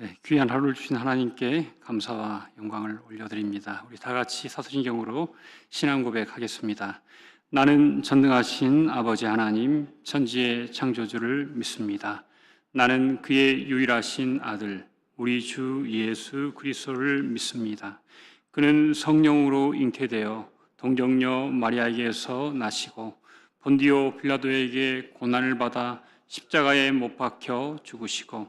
네, 귀한 하루를 주신 하나님께 감사와 영광을 올려드립니다. 우리 다 같이 사도신경으로 신앙 고백하겠습니다. 나는 전능하신 아버지 하나님, 천지의 창조주를 믿습니다. 나는 그의 유일하신 아들, 우리 주 예수 그리스도를 믿습니다. 그는 성령으로 잉태되어 동정녀 마리아에게서 나시고 본디오 빌라도에게 고난을 받아 십자가에 못 박혀 죽으시고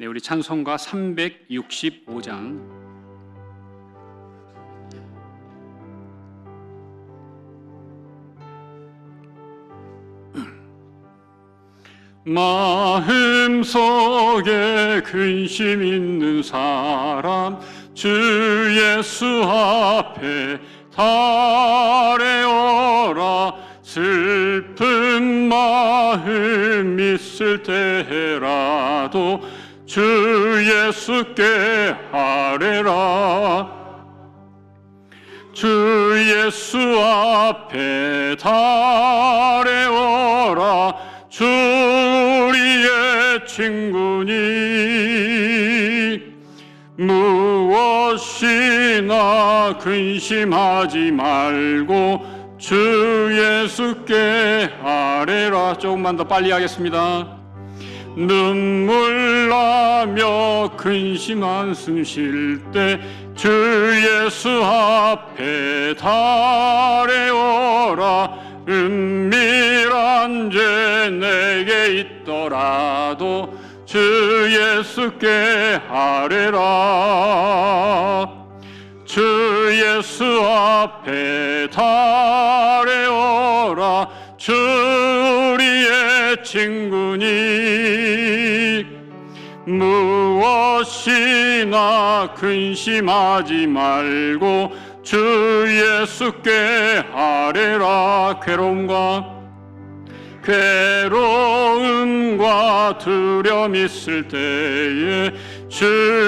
네, 우리 찬송가 365장. 마음 속에 근심 있는 사람 주 예수 앞에 달래어라. 슬픈 마음 있을 때라도 주 예수께 아뢰라. 주 예수 앞에 달래어라. 주 우리의 친구니. 무엇이나 근심하지 말고 주 예수께 아뢰라. 조금만 더 빨리 하겠습니다 눈물 나며 근심 한숨 쉴 때 주 예수 앞에 달래어라. 은밀한 죄 내게 있더라도 주 예수께 아뢰라. 주 예수 앞에 달래어라. 주 우리의 친구니 무엇이나 근심하지 말고 주 예수께 아뢰라. 괴로움과 괴로움과 두려움 있을 때에 주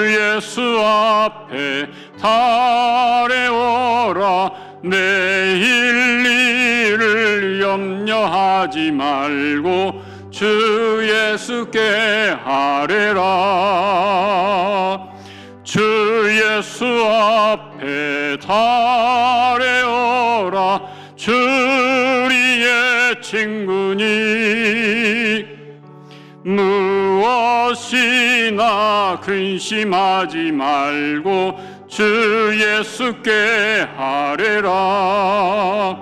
예수 앞에 달래어라. 내일 일을 염려하지 말고 주 예수께 아뢰라. 주 예수 앞에 달래어라. 주 우리의 친구니. 무엇이나 근심하지 말고 주 예수께 아뢰라.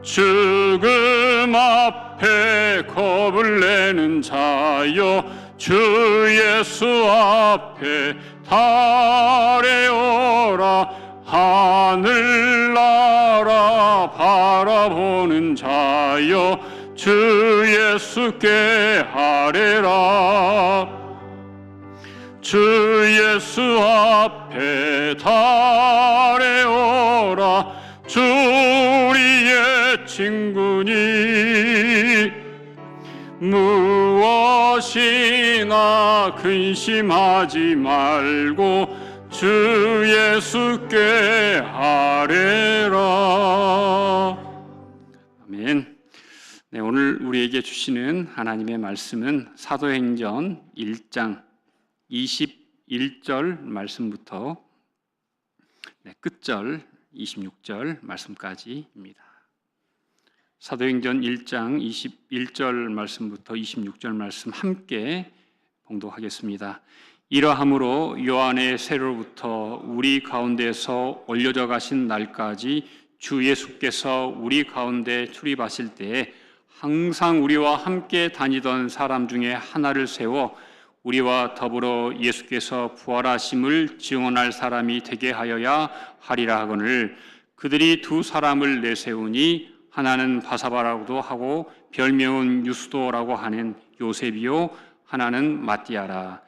죽음 앞에 겁을 내는 자여 주 예수 앞에 달래어라 하늘나라 바라보는 자여 주 예수께 아뢰라. 주 예수 앞에 달래어라 주 우리의 친구니. 무엇이 나 근심하지 말고 주 예수께 아뢰라 아멘. 네, 오늘 우리에게 주시는 하나님의 말씀은 사도행전 1장 21절 말씀부터 네, 끝절 26절 말씀까지입니다. 사도행전 1장 21절 말씀부터 26절 말씀 함께 봉독하겠습니다. 이러함으로 요한의 세로부터 우리 가운데서 올려져 가신 날까지 주 예수께서 우리 가운데 출입하실 때에 항상 우리와 함께 다니던 사람 중에 하나를 세워 우리와 더불어 예수께서 부활하심을 증언할 사람이 되게 하여야 하리라 하거늘 그들이 두 사람을 내세우니 하나는 바사바라고도 하고 별명은 유스도라고 하는 요셉이요 하나는 마띠아라.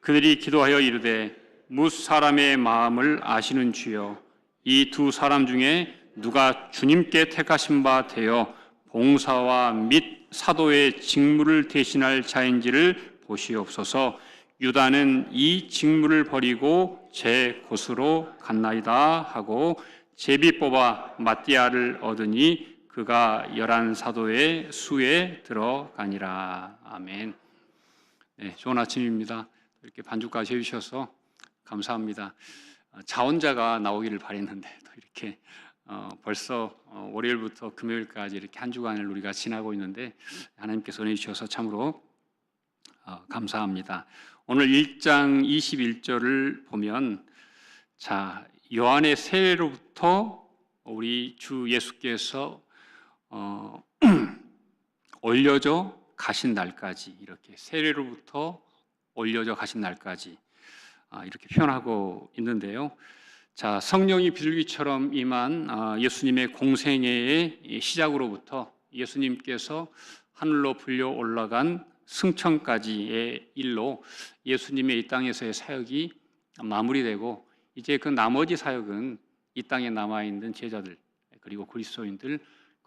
그들이 기도하여 이르되 뭇 사람의 마음을 아시는 주여. 이 두 사람 중에 누가 주님께 택하신 바 되어 봉사와 및 사도의 직무를 대신할 자인지를 보시옵소서. 유다는 이 직무를 버리고 제 곳으로 갔나이다 하고 제비 뽑아 마띠아를 얻으니 그가 열한 사도의 수에 들어가니라. 아멘. 네, 좋은 아침입니다. 이렇게 반주까지 해주셔서 감사합니다. 어, 자원자가 나오기를 바랬는데 또 이렇게 어, 벌써 어, 월요일부터 금요일까지 이렇게 한 주간을 우리가 지나고 있는데 하나님께서 은혜 주셔서 참으로 어, 감사합니다. 오늘 1장 21절을 보면 자 요한의 세례로부터 우리 주 예수께서 어, 올려져 가신 날까지 이렇게 세례로부터 올려져 가신 날까지 아, 이렇게 표현하고 있는데요. 자 성령이 비둘기처럼 임한 아, 예수님의 공생애의 시작으로부터 예수님께서 하늘로 불려 올라간 승천까지의 일로 예수님의 이 땅에서의 사역이 마무리되고 이제 그 나머지 사역은 이 땅에 남아 있는 제자들 그리고 그리스도인들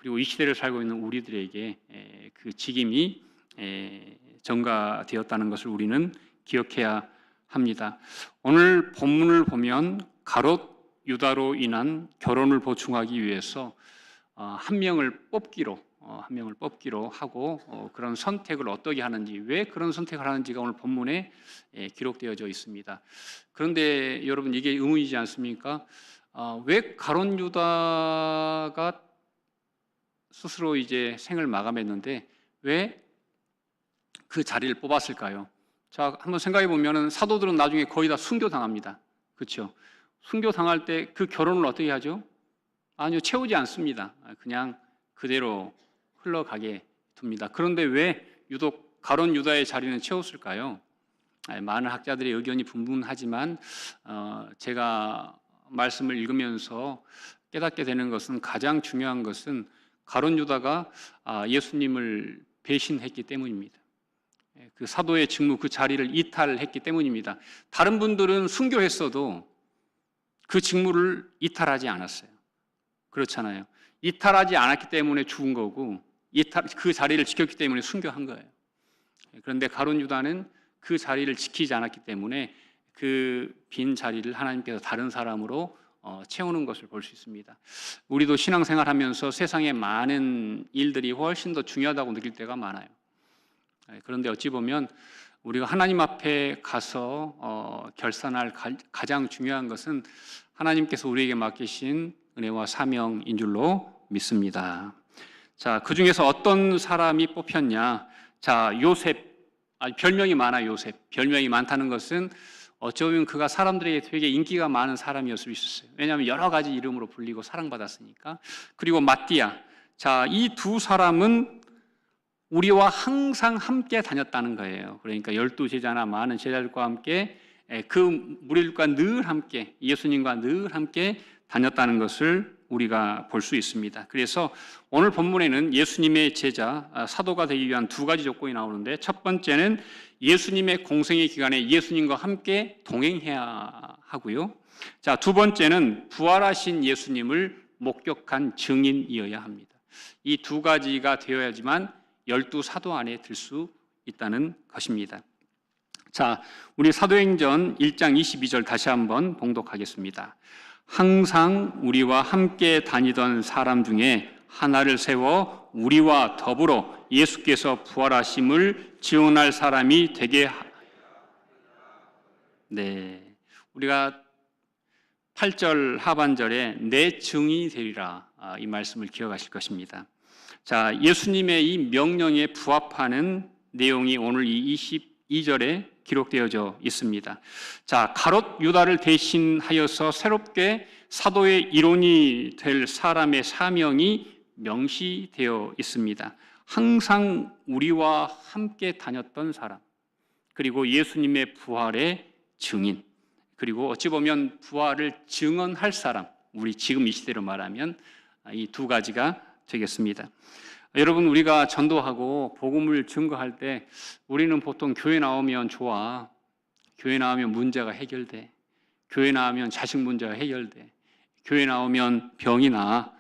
그리고 이 시대를 살고 있는 우리들에게 에, 그 직임이 에, 전가되었다는 것을 우리는 기억해야 합니다. 오늘 본문을 보면 가롯 유다로 인한 결혼을 보충하기 위해서 어, 한 명을 뽑기로 어, 한 명을 뽑기로 하고 어, 그런 선택을 어떻게 하는지 왜 그런 선택을 하는지가 오늘 본문에 예, 기록되어져 있습니다. 그런데 여러분 이게 의문이지 않습니까? 어, 왜 가론 유다가 스스로 이제 생을 마감했는데 왜 그 자리를 뽑았을까요? 자, 한번 생각해 보면은 사도들은 나중에 거의 다 순교 당합니다. 그렇죠? 순교 당할 때 그 결혼을 어떻게 하죠? 아니요, 채우지 않습니다. 그냥 그대로 흘러가게 둡니다. 그런데 왜 유독 가론 유다의 자리는 채웠을까요? 많은 학자들의 의견이 분분하지만 어, 제가 말씀을 읽으면서 깨닫게 되는 것은 가장 중요한 것은 가론 유다가 아, 예수님을 배신했기 때문입니다. 예, 그 사도의 직무 그 자리를 이탈했기 때문입니다. 다른 분들은 순교했어도 그 직무를 이탈하지 않았어요. 그렇잖아요. 이탈하지 않았기 때문에 죽은 거고 이탈 그 자리를 지켰기 때문에 순교한 거예요. 예, 그런데 가론 유다는 그 자리를 지키지 않았기 때문에 그 빈 자리를 하나님께서 다른 사람으로 어, 채우는 것을 볼 수 있습니다. 우리도 신앙생활 하면서 세상에 많은 일들이 훨씬 더 중요하다고 느낄 때가 많아요. 예, 그런데 어찌 보면 우리가 하나님 앞에 가서 어, 결산할 가, 가장 중요한 것은 하나님께서 우리에게 맡기신 은혜와 사명인 줄로 믿습니다. 자, 그 중에서 어떤 사람이 뽑혔냐? 자, 요셉. 아, 별명이 많아 요셉. 별명이 많다는 것은 어쩌면 그가 사람들에게 되게 인기가 많은 사람이었을 수 있었어요. 왜냐하면 여러 가지 이름으로 불리고 사랑받았으니까. 그리고 마띠아. 자, 이 두 사람은 우리와 항상 함께 다녔다는 거예요. 그러니까 열두 제자나 많은 제자들과 함께 그 무리들과 늘 함께 예수님과 늘 함께 다녔다는 것을 우리가 볼 수 있습니다. 그래서 오늘 본문에는 예수님의 제자 아, 사도가 되기 위한 두 가지 조건이 나오는데 첫 번째는 예수님의 공생의 기간에 예수님과 함께 동행해야 하고요. 자, 두 번째는 부활하신 예수님을 목격한 증인이어야 합니다. 이 두 가지가 되어야지만 열두 사도 안에 들 수 있다는 것입니다. 자, 우리 사도행전 1장 22절 다시 한번 봉독하겠습니다. 항상 우리와 함께 다니던 사람 중에 하나를 세워 우리와 더불어 예수께서 부활하심을 지원할 사람이 되게 하... 네. 우리가 8절 하반절에 내 증인이 되리라 아, 이 말씀을 기억하실 것입니다. 자, 예수님의 이 명령에 부합하는 내용이 오늘 이 22절에 기록되어져 있습니다. 자, 가롯 유다를 대신하여서 새롭게 사도의 이론이 될 사람의 사명이 명시되어 있습니다. 항상 우리와 함께 다녔던 사람, 그리고 예수님의 부활의 증인, 그리고 어찌 보면 부활을 증언할 사람, 우리 지금 이 시대로 말하면 이 두 가지가 되겠습니다. 여러분 우리가 전도하고 복음을 증거할 때 우리는 보통 교회 나오면 좋아. 교회 나오면 문제가 해결돼. 교회 나오면 자식 문제가 해결돼. 교회 나오면 병이 나.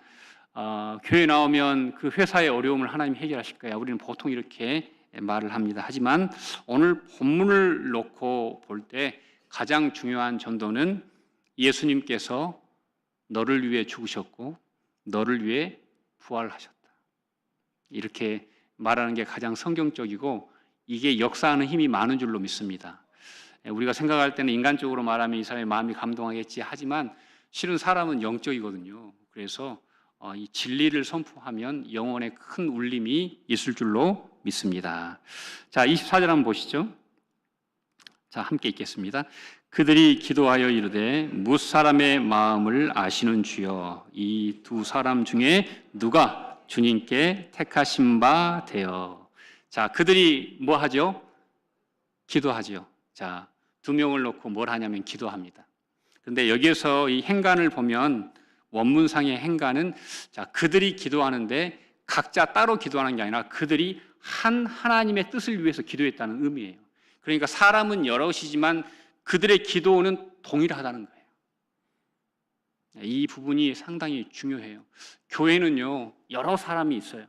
어, 교회 나오면 그 회사의 어려움을 하나님 해결하실 거야. 우리는 보통 이렇게 말을 합니다. 하지만 오늘 본문을 놓고 볼 때 가장 중요한 전도는 예수님께서 너를 위해 죽으셨고 너를 위해 부활하셨다. 이렇게 말하는 게 가장 성경적이고 이게 역사하는 힘이 많은 줄로 믿습니다. 예, 우리가 생각할 때는 인간적으로 말하면 이 사람의 마음이 감동하겠지 하지만 실은 사람은 영적이거든요. 그래서 어, 이 진리를 선포하면 영혼에 큰 울림이 있을 줄로 믿습니다. 자, 24절 한번 보시죠. 자, 함께 읽겠습니다. 그들이 기도하여 이르되 무사람의 마음을 아시는 주여 이 두 사람 중에 누가 주님께 택하신 바 되어 자 그들이 뭐 하죠? 기도하죠. 자 두 명을 놓고 뭘 하냐면 기도합니다. 그런데 여기에서 이 행간을 보면 원문상의 행간은 자 그들이 기도하는데 각자 따로 기도하는 게 아니라 그들이 한 하나님의 뜻을 위해서 기도했다는 의미예요. 그러니까 사람은 여럿이지만 그들의 기도는 동일하다는 거예요. 이 부분이 상당히 중요해요. 교회는요, 여러 사람이 있어요.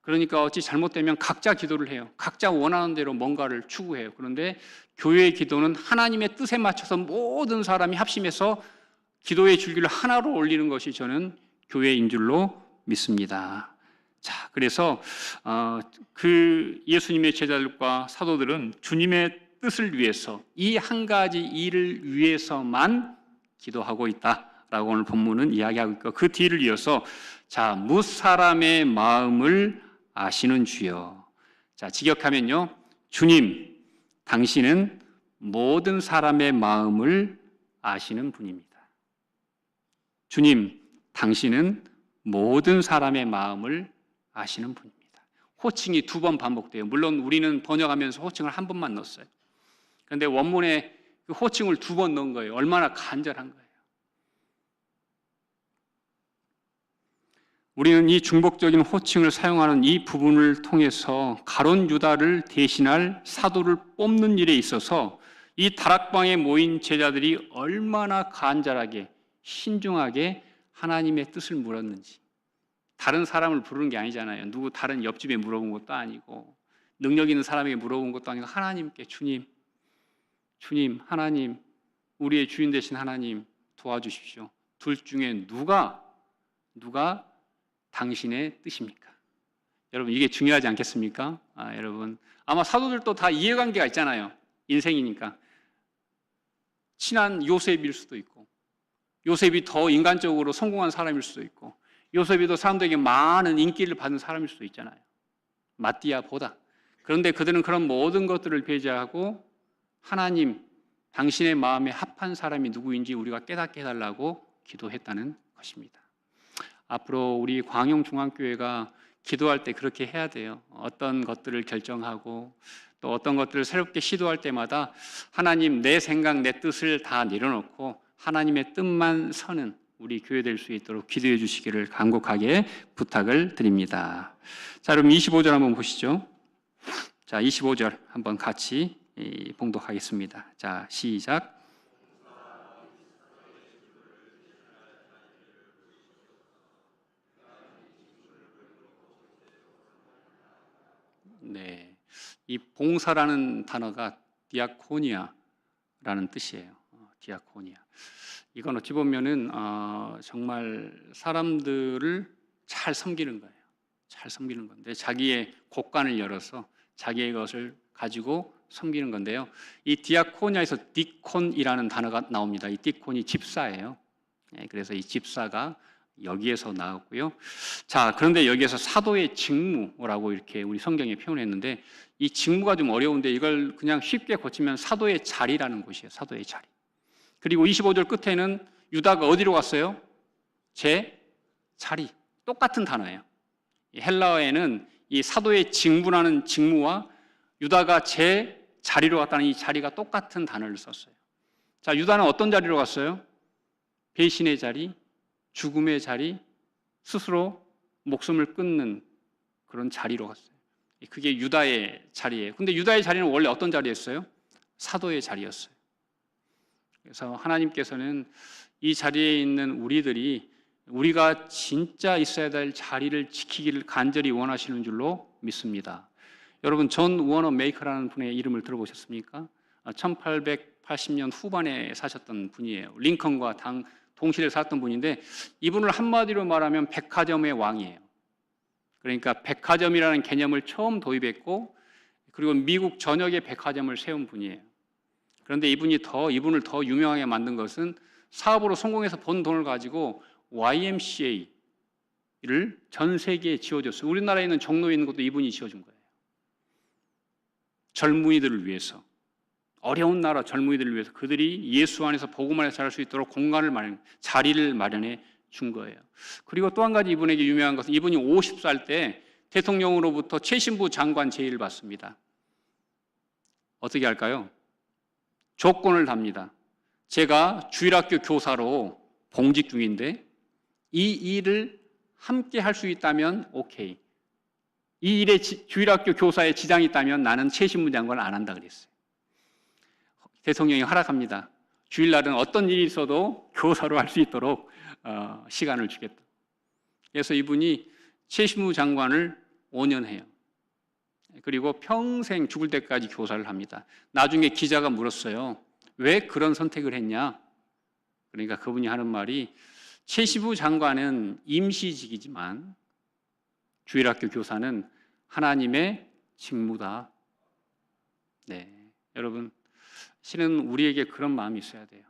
그러니까 어찌 잘못되면 각자 기도를 해요. 각자 원하는 대로 뭔가를 추구해요. 그런데 교회의 기도는 하나님의 뜻에 맞춰서 모든 사람이 합심해서 기도의 줄기를 하나로 올리는 것이 저는 교회인 줄로 믿습니다. 자, 그래서 어, 그 예수님의 제자들과 사도들은 주님의 뜻을 위해서 이 한 가지 일을 위해서만 기도하고 있다라고 오늘 본문은 이야기하고 있고 그 뒤를 이어서 자, 무 사람의 마음을 아시는 주여. 자, 직역하면요. 주님, 당신은 모든 사람의 마음을 아시는 분입니다. 주님, 당신은 모든 사람의 마음을 아시는 분입니다. 호칭이 두 번 반복돼요. 물론 우리는 번역하면서 호칭을 한 번만 넣었어요. 그런데 원문에 그 호칭을 두 번 넣은 거예요. 얼마나 간절한 거예요. 우리는 이 중복적인 호칭을 사용하는 이 부분을 통해서 가론 유다를 대신할 사도를 뽑는 일에 있어서 이 다락방에 모인 제자들이 얼마나 간절하게 신중하게 하나님의 뜻을 물었는지 다른 사람을 부르는 게 아니잖아요. 누구 다른 옆집에 물어본 것도 아니고 능력 있는 사람에게 물어본 것도 아니고 하나님께 주님 주님 하나님 우리의 주인 되신 하나님 도와주십시오. 둘 중에 누가 누가 당신의 뜻입니까? 여러분 이게 중요하지 않겠습니까? 아, 여러분 아마 사도들도 다 이해관계가 있잖아요. 인생이니까 친한 요셉일 수도 있고 요셉이 더 인간적으로 성공한 사람일 수도 있고 요셉이도 사람들에게 많은 인기를 받는 사람일 수도 있잖아요. 마띠아보다. 그런데 그들은 그런 모든 것들을 배제하고 하나님, 당신의 마음에 합한 사람이 누구인지 우리가 깨닫게 해달라고 기도했다는 것입니다. 앞으로 우리 광용중앙교회가 기도할 때 그렇게 해야 돼요. 어떤 것들을 결정하고 또 어떤 것들을 새롭게 시도할 때마다 하나님 내 생각, 내 뜻을 다 내려놓고 하나님의 뜻만 서는 우리 교회 될 수 있도록 기도해 주시기를 간곡하게 부탁을 드립니다. 자, 그럼 25절 한번 보시죠. 자, 25절 한번 같이 봉독하겠습니다. 자, 시작. 네. 이 봉사라는 단어가 디아코니아라는 뜻이에요. 어, 디아코니아. 이건 어찌 보면은 어, 정말 사람들을 잘 섬기는 거예요. 잘 섬기는 건데 자기의 곳간을 열어서 자기의 것을 가지고 섬기는 건데요. 이 디아코니아에서 디콘이라는 단어가 나옵니다. 이 디콘이 집사예요. 네, 그래서 이 집사가 여기에서 나왔고요. 자, 그런데 여기에서 사도의 직무라고 이렇게 우리 성경에 표현했는데 이 직무가 좀 어려운데 이걸 그냥 쉽게 고치면 사도의 자리라는 곳이에요. 사도의 자리. 그리고 25절 끝에는 유다가 어디로 갔어요? 제 자리. 똑같은 단어예요. 헬라어에는 이 사도의 직무라는 직무와 유다가 제 자리로 갔다는 이 자리가 똑같은 단어를 썼어요. 자, 유다는 어떤 자리로 갔어요? 배신의 자리, 죽음의 자리, 스스로 목숨을 끊는 그런 자리로 갔어요. 그게 유다의 자리예요. 근데 유다의 자리는 원래 어떤 자리였어요? 사도의 자리였어요. 그래서 하나님께서는 이 자리에 있는 우리들이 우리가 진짜 있어야 될 자리를 지키기를 간절히 원하시는 줄로 믿습니다. 여러분 존 워너 메이커라는 분의 이름을 들어보셨습니까? 1880년 후반에 사셨던 분이에요. 링컨과 당 동시에 살았던 분인데 이분을 한마디로 말하면 백화점의 왕이에요. 그러니까 백화점이라는 개념을 처음 도입했고 그리고 미국 전역에 백화점을 세운 분이에요. 그런데 이분이 더 이분을 더 유명하게 만든 것은 사업으로 성공해서 번 돈을 가지고 YMCA를 전 세계에 지어줬어요. 우리나라에 있는 종로에 있는 것도 이분이 지어준 거예요. 젊은이들을 위해서 어려운 나라 젊은이들을 위해서 그들이 예수 안에서 복음 안에서 자랄 수 있도록 공간을 마련, 자리를 마련해 준 거예요. 그리고 또 한 가지 이분에게 유명한 것은 이분이 50살 때 대통령으로부터 최신부 장관 제의를 받습니다. 어떻게 할까요? 조건을 답니다. 제가 주일학교 교사로 봉직 중인데 이 일을 함께 할 수 있다면 오케이. 이 일에 지- 주일학교 교사에 지장이 있다면 나는 최신부 장관을 안 한다 그랬어요. 대통령이 허락합니다. 주일날은 어떤 일이 있어도 교사로 할 수 있도록 어, 시간을 주겠다. 그래서 이분이 최신부 장관을 5년 해요. 그리고 평생 죽을 때까지 교사를 합니다. 나중에 기자가 물었어요. 왜 그런 선택을 했냐? 그러니까 그분이 하는 말이 최시부 장관은 임시직이지만 주일학교 교사는 하나님의 직무다. 네. 여러분, 실은 우리에게 그런 마음이 있어야 돼요.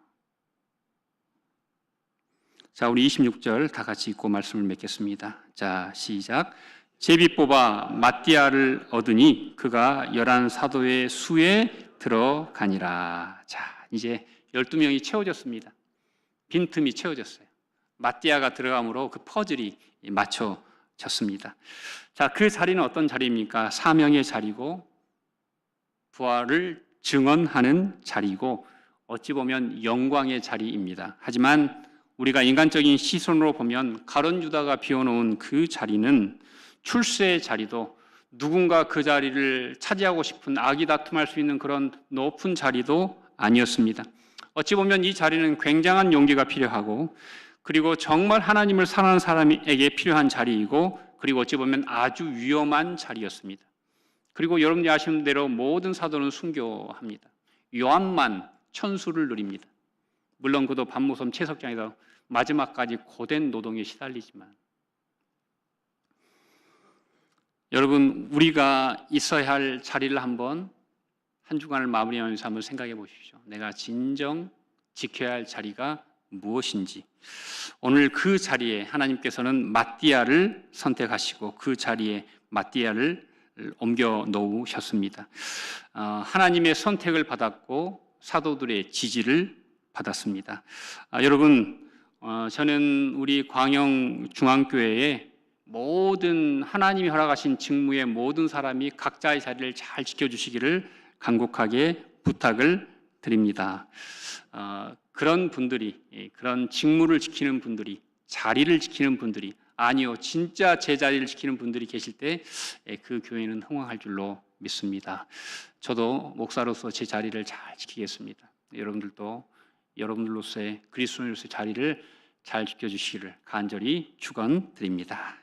자, 우리 26절 다 같이 읽고 말씀을 맺겠습니다. 자, 시작. 제비 뽑아 마띠아를 얻으니 그가 열한 사도의 수에 들어가니라. 자, 이제 12명이 채워졌습니다. 빈틈이 채워졌어요. 마띠아가 들어감으로 그 퍼즐이 맞춰졌습니다. 자, 그 자리는 어떤 자리입니까? 사명의 자리고 부활을 증언하는 자리고 어찌 보면 영광의 자리입니다. 하지만 우리가 인간적인 시선으로 보면 가론 유다가 비워놓은 그 자리는 출세의 자리도 누군가 그 자리를 차지하고 싶은 악이 다툼할 수 있는 그런 높은 자리도 아니었습니다. 어찌 보면 이 자리는 굉장한 용기가 필요하고 그리고 정말 하나님을 사랑하는 사람에게 필요한 자리이고 그리고 어찌 보면 아주 위험한 자리였습니다. 그리고 여러분이 아시는 대로 모든 사도는 순교합니다. 요한만 천수를 누립니다. 물론 그도 반모섬 채석장에서 마지막까지 고된 노동에 시달리지만 여러분 우리가 있어야 할 자리를 한번 한 주간을 마무리하면서 한번 생각해 보십시오. 내가 진정 지켜야 할 자리가 무엇인지 오늘 그 자리에 하나님께서는 마띠아를 선택하시고 그 자리에 마띠아를 옮겨 놓으셨습니다. 어, 하나님의 선택을 받았고 사도들의 지지를 받았습니다. 아, 여러분 어, 저는 우리 광영 중앙교회에 모든 하나님이 허락하신 직무의 모든 사람이 각자의 자리를 잘 지켜주시기를 간곡하게 부탁을 드립니다. 어, 그런 분들이 예, 그런 직무를 지키는 분들이 자리를 지키는 분들이 아니요 진짜 제 자리를 지키는 분들이 계실 때 그 교회는 흥황할 줄로 믿습니다. 저도 목사로서 제 자리를 잘 지키겠습니다. 여러분들도 여러분들로서의 그리스도인으로서의 자리를 잘 지켜주시기를 간절히 축원드립니다.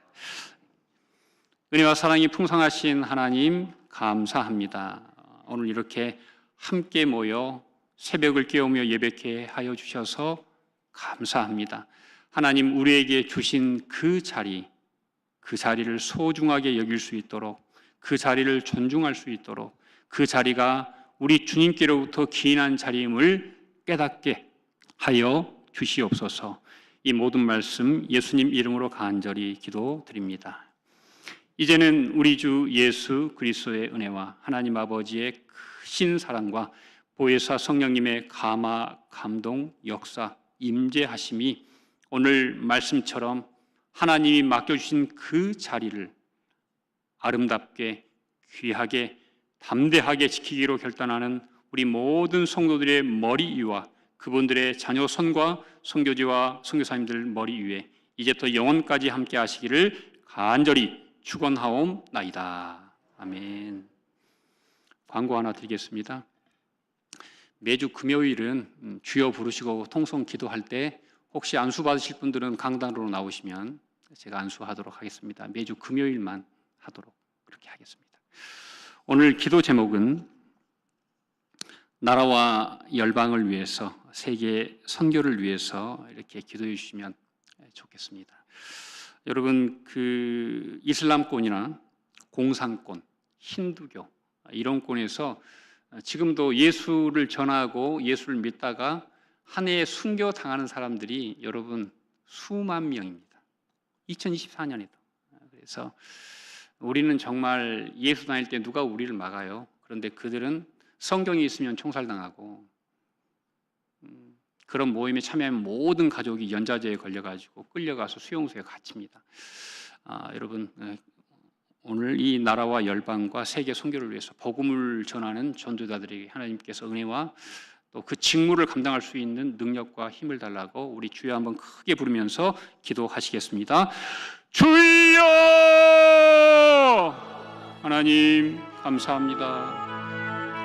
은혜와 사랑이 풍성하신 하나님 감사합니다. 오늘 이렇게 함께 모여 새벽을 깨우며 예배케 하여 주셔서 감사합니다. 하나님 우리에게 주신 그 자리, 그 자리를 소중하게 여길 수 있도록 그 자리를 존중할 수 있도록 그 자리가 우리 주님께로부터 기인한 자리임을 깨닫게 하여 주시옵소서. 이 모든 말씀 예수님 이름으로 간절히 기도드립니다. 이제는 우리 주 예수 그리스도의 은혜와 하나님 아버지의 크신 사랑과 보혜사 성령님의 감화, 감동, 역사, 임재하심이 오늘 말씀처럼 하나님이 맡겨주신 그 자리를 아름답게, 귀하게, 담대하게 지키기로 결단하는 우리 모든 성도들의 머리 위와 그분들의 자녀 손과 성교지와 성교사님들 머리 위에 이제부터 영원까지 함께 하시기를 간절히 축원하옵나이다. 아멘. 광고 하나 드리겠습니다. 매주 금요일은 음, 주여 부르시고 통성 기도할 때 혹시 안수 받으실 분들은 강단으로 나오시면 제가 안수하도록 하겠습니다. 매주 금요일만 하도록 그렇게 하겠습니다. 오늘 기도 제목은 나라와 열방을 위해서 세계 선교를 위해서 이렇게 기도해 주시면 좋겠습니다. 여러분 그 이슬람권이나 공산권, 힌두교 이런 권에서 지금도 예수를 전하고 예수를 믿다가 한 해에 순교 당하는 사람들이 여러분 수만 명입니다. 2024년에도. 그래서 우리는 정말 예수 다닐 때 누가 우리를 막아요. 그런데 그들은 성경이 있으면 총살당하고 음, 그런 모임에 참여하면 모든 가족이 연좌제에 걸려가지고 끌려가서 수용소에 갇힙니다. 아, 여러분 에, 오늘 이 나라와 열방과 세계 선교를 위해서 복음을 전하는 전도자들에게 하나님께서 은혜와 또 그 직무를 감당할 수 있는 능력과 힘을 달라고 우리 주여 한번 크게 부르면서 기도하시겠습니다. 주여 하나님 감사합니다.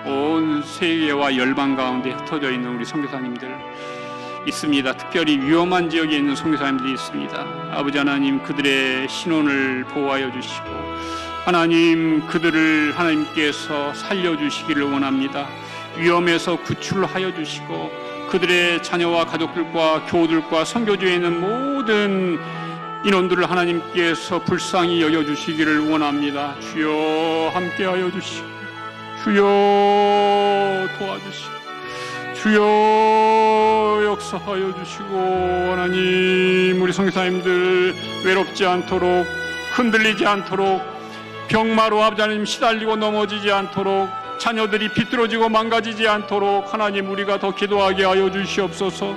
온 세계와 열방 가운데 흩어져 있는 우리 선교사님들 있습니다. 특별히 위험한 지역에 있는 선교사님들이 있습니다. 아버지 하나님 그들의 신원을 보호하여 주시고 하나님 그들을 하나님께서 살려 주시기를 원합니다. 위험에서 구출하여 주시고 그들의 자녀와 가족들과 교우들과 선교주에 있는 모든 인원들을 하나님께서 불쌍히 여겨 주시기를 원합니다. 주여 함께하여 주시고 주여 도와주시고 주여 역사하여 주시고 하나님 우리 성교사님들 외롭지 않도록 흔들리지 않도록 병마로 아버지 하나님 시달리고 넘어지지 않도록 자녀들이 비뚤어지고 망가지지 않도록 하나님 우리가 더 기도하게 하여 주시옵소서.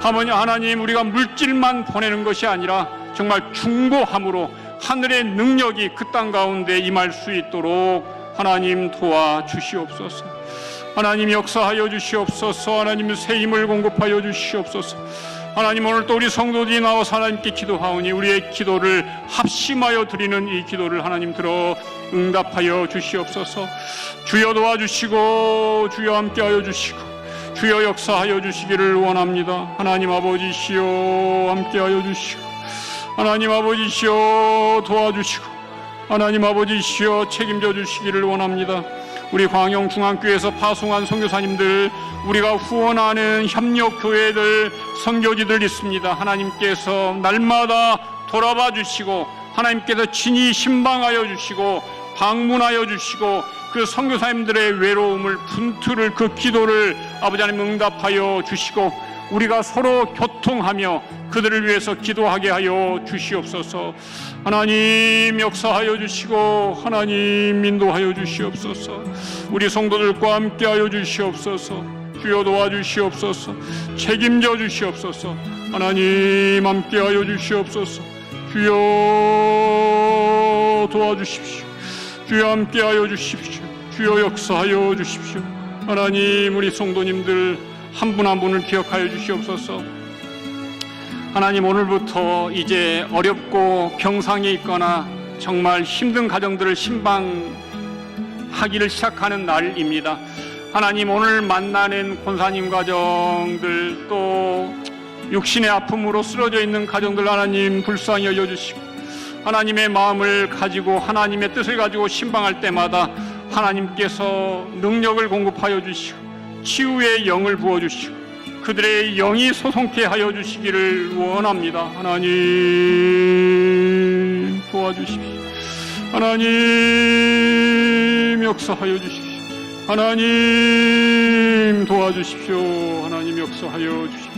하모니 하나님 우리가 물질만 보내는 것이 아니라 정말 중보함으로 하늘의 능력이 그 땅 가운데 임할 수 있도록 하나님 도와 주시옵소서. 하나님 역사하여 주시옵소서. 하나님 새 힘을 공급하여 주시옵소서. 하나님 오늘 또 우리 성도들이 나와서 하나님께 기도하오니 우리의 기도를 합심하여 드리는 이 기도를 하나님 들어 응답하여 주시옵소서. 주여 도와주시고 주여 함께하여 주시고 주여 역사하여 주시기를 원합니다. 하나님 아버지시여 함께하여 주시고 하나님 아버지시여 도와주시고 하나님 아버지시여 책임져 주시기를 원합니다. 우리 광영 중앙교회에서 파송한 선교사님들 우리가 후원하는 협력 교회들 선교지들 있습니다. 하나님께서 날마다 돌아봐 주시고 하나님께서 친히 신방하여 주시고 방문하여 주시고 그 선교사님들의 외로움을 분투를 그 기도를 아버지 하나님 응답하여 주시고 우리가 서로 교통하며 그들을 위해서 기도하게 하여 주시옵소서. 하나님 역사하여 주시고 하나님 인도하여 주시옵소서. 우리 성도들과 함께하여 주시옵소서. 주여 도와주시옵소서. 책임져 주시옵소서. 하나님 함께하여 주시옵소서. 주여 도와주십시오. 주여 함께하여 주십시오. 주여 역사하여 주십시오. 하나님 우리 성도님들 한분한 분을 기억하여 주시옵소서. 하나님 오늘부터 이제 어렵고 병상에 있거나 정말 힘든 가정들을 신방하기를 시작하는 날입니다. 하나님 오늘 만나는 권사님 가정들 또 육신의 아픔으로 쓰러져 있는 가정들 하나님 불쌍히 여겨주시고 하나님의 마음을 가지고 하나님의 뜻을 가지고 신방할 때마다 하나님께서 능력을 공급하여 주시고 치유의 영을 부어 주시고 그들의 영이 소송케 하여 주시기를 원합니다. 하나님 도와주십시오. 하나님 역사하여 주십시오. 하나님 도와주십시오. 하나님 역사하여 주십시오.